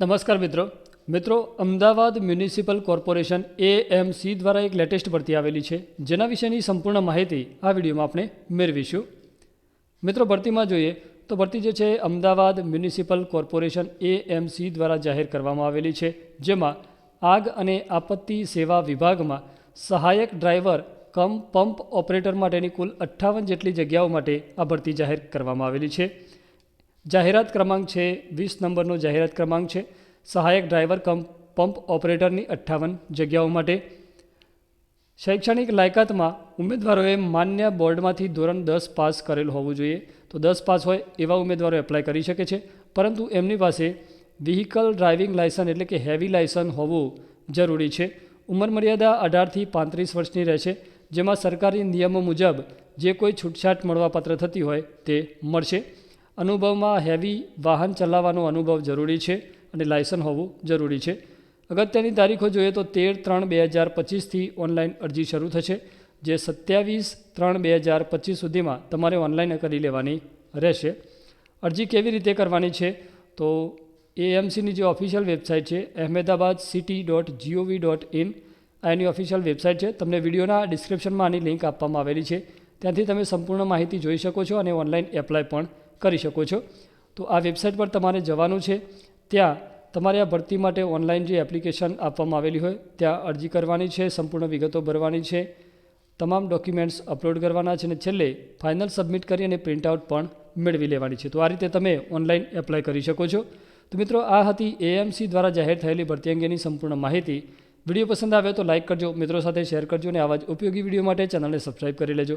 નમસ્કાર મિત્રો. મિત્રો, અમદાવાદ મ્યુનિસિપલ કોર્પોરેશન એએમસી દ્વારા એક લેટેસ્ટ ભરતી આવેલી છે. જેના વિશેની સંપૂર્ણ માહિતી આ વિડીયોમાં આપણે મેળવીશું. મિત્રો, ભરતીમાં જોઈએ તો ભરતી જે છે અમદાવાદ મ્યુનિસિપલ કોર્પોરેશન એએમસી દ્વારા જાહેર કરવામાં આવેલી છે. જેમાં આગ અને આપત્તિ સેવા વિભાગમાં સહાયક ડ્રાઈવર, કમ પંપ ઓપરેટર માટેની કુલ અઠ્ઠાવન જેટલી જગ્યાઓ માટે આ ભરતી જાહેર કરવામાં આવેલી છે. જાહેરાત ક્રમાંક છે, વીસ નંબરનો જાહેરાત ક્રમાંક છે. સહાયક ડ્રાઈવર કમ, પંપ ઓપરેટરની અઠ્ઠાવન જગ્યાઓ માટે. શૈક્ષણિક લાયકાતમાં ઉમેદવારોએ માન્ય બોર્ડમાંથી ધોરણ દસ પાસ કરેલ હોવું જોઈએ. તો દસ પાસ હોય એવા ઉમેદવારો એપ્લાય કરી શકે છે. પરંતુ એમની પાસે વ્હીકલ ડ્રાઇવિંગ લાયસન્સ એટલે કે હેવી લાયસન્સ હોવું જરૂરી છે. ઉંમર મર્યાદા અઢારથી પાંત્રીસ વર્ષની રહેશે. જેમાં સરકારી નિયમો મુજબ જે કોઈ છૂટછાટ મળવાપાત્ર થતી હોય તે મળશે. અનુભવમાં હેવી વાહન ચલાવવાનો અનુભવ જરૂરી છે અને લાયસન્સ હોવું જરૂરી છે. અગત્યની તારીખો જોઈએ તો તેર ત્રણ બે હજાર પચીસથી ઓનલાઈન અરજી શરૂ થશે, જે સત્યાવીસ ત્રણ બે હજાર પચીસ સુધીમાં તમારે ઓનલાઈન કરી લેવાની રહેશે. અરજી કેવી રીતે કરવાની છે? તો એએમસીની જે ઓફિશિયલ વેબસાઇટ છે, Ahmedabad city dot G O V dot in આ એની ઓફિશિયલ વેબસાઇટ છે. તમને વિડીયોના ડિસ્ક્રિપ્શનમાં આની લિંક આપવામાં આવેલી છે. ત્યાંથી તમે સંપૂર્ણ માહિતી જોઈ શકો છો અને ઓનલાઈન એપ્લાય પણ કરી શકો છો. તો આ વેબસાઇટ પર તમારે જવાનું છે. ત્યાં તમારે આ ભરતી માટે ઓનલાઈન જે એપ્લિકેશન આપવામાં આવેલી હોય, ત્યાં અરજી કરવાની છે, સંપૂર્ણ વિગતો ભરવાની છે. તમામ ડોક્યુમેન્ટ્સ અપલોડ કરવાના છે અને છેલ્લે ફાઇનલ સબમિટ કરી અને પ્રિન્ટઆઉટ પણ મેળવી લેવાની છે. તો આ રીતે તમે ઓનલાઈન એપ્લાય કરી શકો છો. તો મિત્રો, આ હતી એએમસી દ્વારા જાહેર થયેલી ભરતી અંગેની સંપૂર્ણ માહિતી. વીડિયો પસંદ આવે તો લાઇક કરજો, મિત્રો સાથે શેર કરજો અને આવા જ ઉપયોગી વીડિયો માટે ચેનલને સબસ્ક્રાઇબ કરી લેજો.